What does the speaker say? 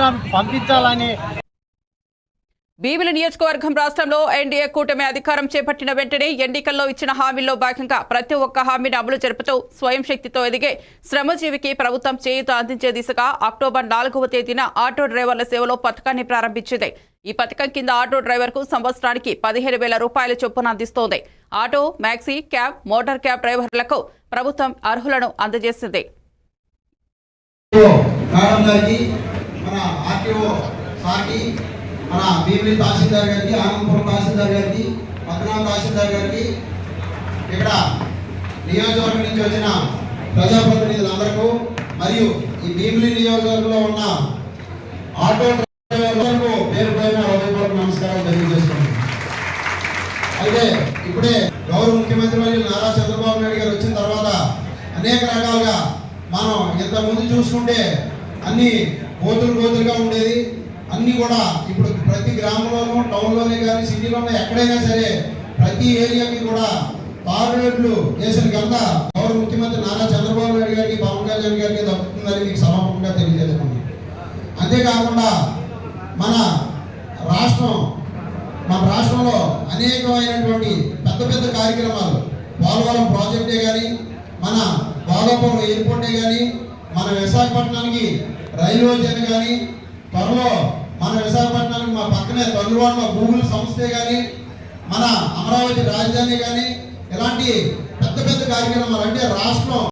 కేంద్రానికి పంపించాలని భీమిలి నియోజకవర్గం రాష్ట్రంలో ఎన్డీఏ కూటమి అధికారం చేపట్టిన వెంటనే ఎన్నికల్లో ఇచ్చిన హామీల్లో భాగంగా ప్రతి ఒక్క హామీని అమలు జరుపుతూ స్వయం శక్తితో ఎదిగే శ్రమజీవికి ప్రభుత్వం చేయూత అందించే దిశగా అక్టోబర్ నాలుగవ తేదీన ఆటో డ్రైవర్ల సేవలో పథకాన్ని ప్రారంభించింది. ఈ పథకం కింద ఆటో డ్రైవర్కు సంవత్సరానికి పదిహేను వేల రూపాయల చొప్పున అందిస్తోంది. Auto maxi cab motor cab డ్రైవర్లకు ప్రభుత్వం అర్హులను అందజేసింది. ఆర్టీఓ సార్కి మన భీమిలి తహసీల్దార్ గారికి ఆనందపురం తహసీల్దార్ గారికి పద్మనాభ తహసీల్దార్ గారికి ఇక్కడ నియోజకవర్గం నుంచి వచ్చిన ప్రజాప్రతినిధులందరికీ మరియు ఈ భీమిలి నియోజకవర్గంలో ఉన్న ఆటో డ్రైవర్లకు పేరు పైన హృదయపూర్వక నమస్కారాలు తెలియజేస్తున్నాను. అయితే ఇప్పుడే గౌరవ ముఖ్యమంత్రి మరియు నారా చంద్రబాబు నాయుడు గారు వచ్చిన తర్వాత అనేక రకాలుగా మనం ఇంతకుముందు ముందు చూసుకుంటే అన్ని గోతులు గోతులుగా ఉండేది. అన్నీ కూడా ఇప్పుడు ప్రతి గ్రామంలోనూ టౌన్లోనే కానీ సిటీలోనే ఎక్కడైనా సరే ప్రతి ఏరియాకి కూడా తారు రోడ్లు వేసిన ఘనత గౌరవ ముఖ్యమంత్రి నారా చంద్రబాబు నాయుడు గారికి పవన్ కళ్యాణ్ గారికి దక్కుతుందని మీకు సమాపంగా తెలియజేస్తున్నాను. అంతేకాకుండా మన రాష్ట్రం మన రాష్ట్రంలో అనేకమైనటువంటి పెద్ద పెద్ద కార్యక్రమాలు పోలవరం ప్రాజెక్టే కానీ మన బాలోపురం ఎయిర్పోర్టే కానీ మన విశాఖపట్నానికి రైల్వే జన్ కానీ త్వరలో మన విశాఖపట్నానికి మా పక్కనే తొలివాడలో గూగుల్ సంస్థే కానీ మన అమరావతి రాజధాని కానీ ఇలాంటి పెద్ద పెద్ద కార్యక్రమాలు అంటే రాష్ట్రం